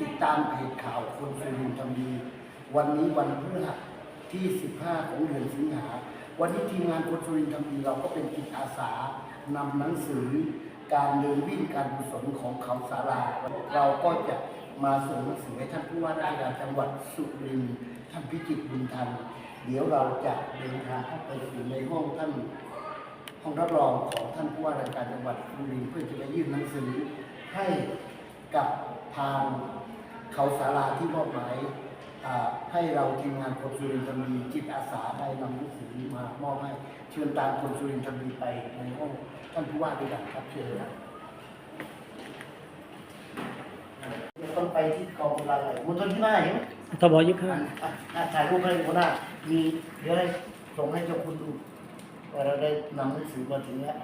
ติดตามเพจข่าวคนสุรินทร์ทำดี วันนี้วันพฤหัสที่ 15 ของเดือนสิงหา วันนี้ทีมงานคนสุรินทร์ทำดีเราก็เป็นจิตอาสานำหนังสือ การเดินวิ่งการกุศลของเขาสาราเราก็จะมาส่งหนังสือให้ท่านผู้ว่าราชการจังหวัดสุรินทร์ท่านพิจิตรบุญทันเดี๋ยวเราจะเดินทางเข้าไปสู่ในห้องท่านห้องรับรองของท่านผู้ว่าราชการจังหวัดบุรีเพื่อจะไปยื่นหนังสือให้กับ ทางเขาสาราที่มอบหมายอ่าให้เราทีมงานคนสุรินทร์ธรรมีจิตอาสาได้นำหนังสือนี้มามอบให้เชิญตามคนสุรินทร์ธรรมีไปในห้องท่านผู้ว่าด้วยกันครับเชิญครับเดี๋ยวต้องไปที่กองกำลังเลยมณฑลที่หน้าเห็นไหมทบยี่ห้าอะอะถ่ายรูปให้หัวหน้ามีเดี๋ยวให้ส่งให้เจ้าคุณดูว่าเราได้นำหนังสือมาถึงแล้ว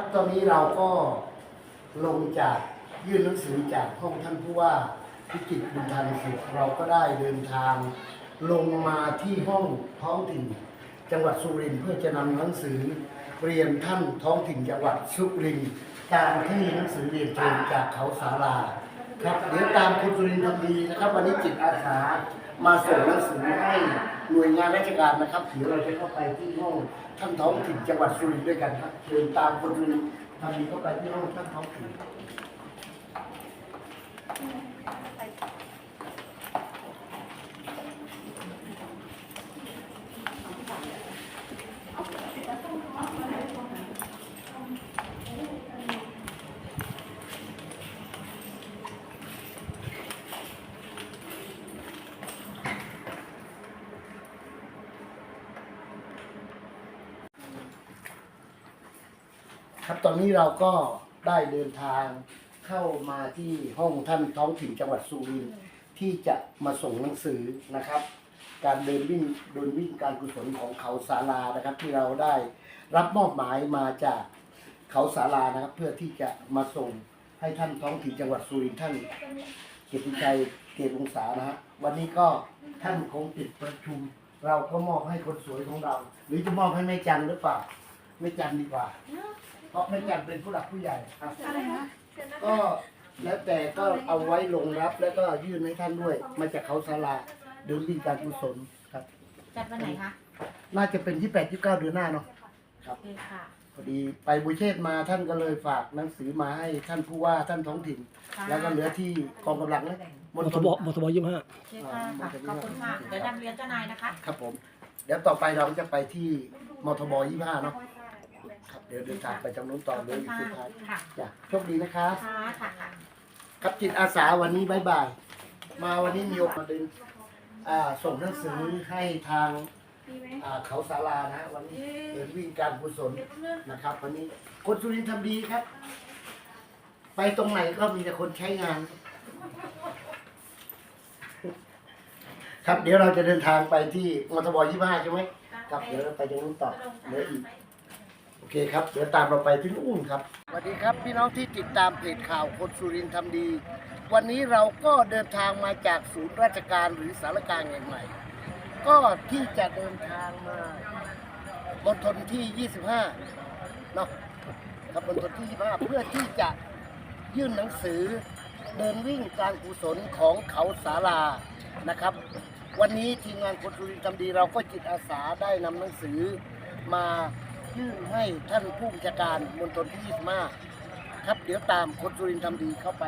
ครับตอนนี้เราก็ลงจากยื่นหนังสือจากห้องท่านผู้ว่าพิจิตรบุญทันสุขเราก็ได้เดินทางลงมาที่ห้องท้องถิ่น จังหวัดสุรินทร์เพื่อจะนำหนังสือเรียนท่านท้องถิ่นจังหวัดสุรินทร์ตามที่หนังสือเรียนเชิญจากเขาสาราครับเดี๋ยวตามคุณสุรินทร์ทำดีนะครับ วันนี้จิตอาสามาส่งหนังสือให้ หน่วยงานราชการนะครับเดี๋ยวเราจะเข้าไปที่ห้องท่านท้องถิ่นจังหวัดสุรินทร์ด้วยกันครับเชิญตามคนสุรินทร์ทำดีเข้าไปที่ห้องท่านท้องถิ่น ครับตอนนี้เราก็ได้เดินทางเข้ามาที่ห้องท่านท้องถิ่นจังหวัดสุรินทร์ที่จะมาส่งหนังสือนะครับ การเดินวิ่งเดินวิ่งการกุศลของเขาสารานะครับ ที่เราได้รับมอบหมายมาจากเขาสารานะครับ เพื่อที่จะมาส่งให้ท่านท้องถิ่นจังหวัดสุรินทร์ท่านเกียรติชัยเกียรติวงศานะฮะวันนี้ก็ท่านคงติดประชุม เราก็มอบให้คนสวยของเรา หรือจะมอบให้แม่จันหรือเปล่าแม่จันดีกว่า เพราะแม่จันเป็นผู้หลักผู้ใหญ่ครับ อะไรนะก็แล้วแต่ก็เอาไว้ลงรับแล้วก็ยื่นให้ท่านด้วย มาจากเขาศาลาเดินวิ่งการกุศลครับ จัดวันไหนคะน่าจะเป็นที่แปดที่เก้าเดือนหน้าเนาะครับโอเคค่ะพอดีไปบุญเชษฐ์มาท่านก็เลยฝากหนังสือมาให้ท่านผู้ว่าท่านท้องถิ่นค่ะแล้วก็เหลือที่กองกำลังนะมมณทฑลบมทบยี่ห้า โอเคค่ะค่ะขอบคุณค่ะเดี๋ยวนำเรียนเจ้านายนะคะ ครับผม เดี๋ยวต่อไปเราจะไปที่มทบยี่ห้าเนาะ ครับเดี๋ยวเดินทางไปจังนู้นต่อเลยอีกสุดท้ายค่ะจ้ะโชคดีนะครับ ค่ะค่ะค่ะ ครับจิตอาสาวันนี้บายบาย มาวันนี้มีโอกาสเดินอ่าส่งหนังสือให้ทางอ่าเขาสารานะฮะวันนี้เดินวิ่งการกุศลนะครับ วันนี้คนสุรินทร์ทำดีครับ ไปตรงไหนก็มีแต่คนใช้งาน ครับเดี๋ยวเราจะเดินทางไปที่มทบยี่ห้าใช่ไหมครับเดี๋ยวเราไปตรงนู้นต่อเหลืออีก โอเคครับ เดี๋ยวตามเราไปที่นู่นครับ สวัสดีครับพี่น้องที่ติดตามเพจข่าวคนสุรินทร์ทำดี วันนี้เราก็เดินทางมาจากศูนย์ราชการหรือสารกลางแห่งใหม่ ก็ที่จะเดินทางมามณฑลที่ 25เนาะครับมณฑลที่ 25 เพื่อที่จะยื่นหนังสือเดินวิ่งการกุศลของเขาสารานะครับ วันนี้ทีมงานคนสุรินทร์ทำดีเราก็จิตอาสาได้นำหนังสือมา ยื่นให้ท่านผู้บัญชาการมณฑลที่ 25 ครับ เดี๋ยวตามคนสุรินทร์ทำดีเข้าไป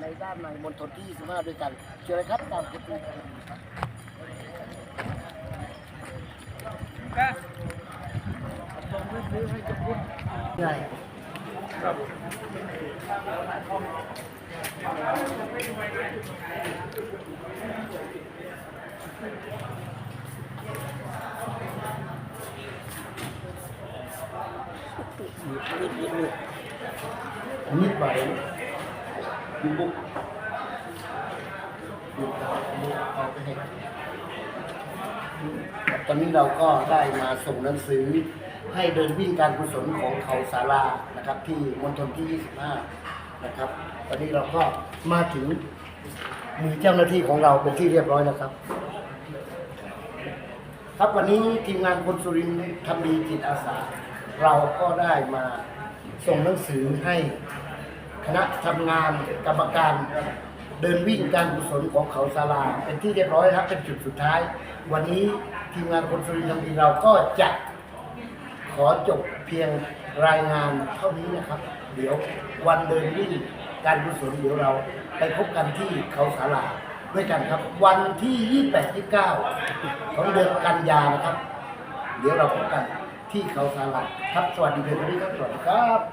ในด้านในมณฑลที่ 25 ด้วยกันเชิญเลยครับตามคนสุรินทร์ทำดีครับใช่ นิดไหวบุกบุกบุกบุกเอาไปให้ตอนนี้เราก็ได้มาส่งหนังสือให้เดินวิ่งการกุศลของเขาสารานะครับ ที่มณฑลที่ 25 นะครับ ตอนนี้เราก็มาถึงมือเจ้าหน้าที่ของเราเป็นที่เรียบร้อยแล้วครับ ครับวันนี้ทีมงานคนสุรินทร์ทำดีจิตอาสา เราก็ได้มาส่งหนังสือให้คณะทำงานกรรมการเดินวิ่งการกุศลของเขาศาลา เป็นที่เรียบร้อยครับเป็นจุดสุดท้าย วันนี้ทีมงานคนสุรินทร์ทีเราก็จะขอจบเพียงรายงานเท่านี้นะครับ เดี๋ยววันเดินวิ่งการกุศลเดี๋ยวเราไปพบกันที่เขาศาลาด้วยกันครับ วันที่ 28 29 ของเดือนกันยานะครับ เดี๋ยวเราพบกัน ที่เขาสาลาครับสวัสดีเพื่อนๆครับสวัสดีครับ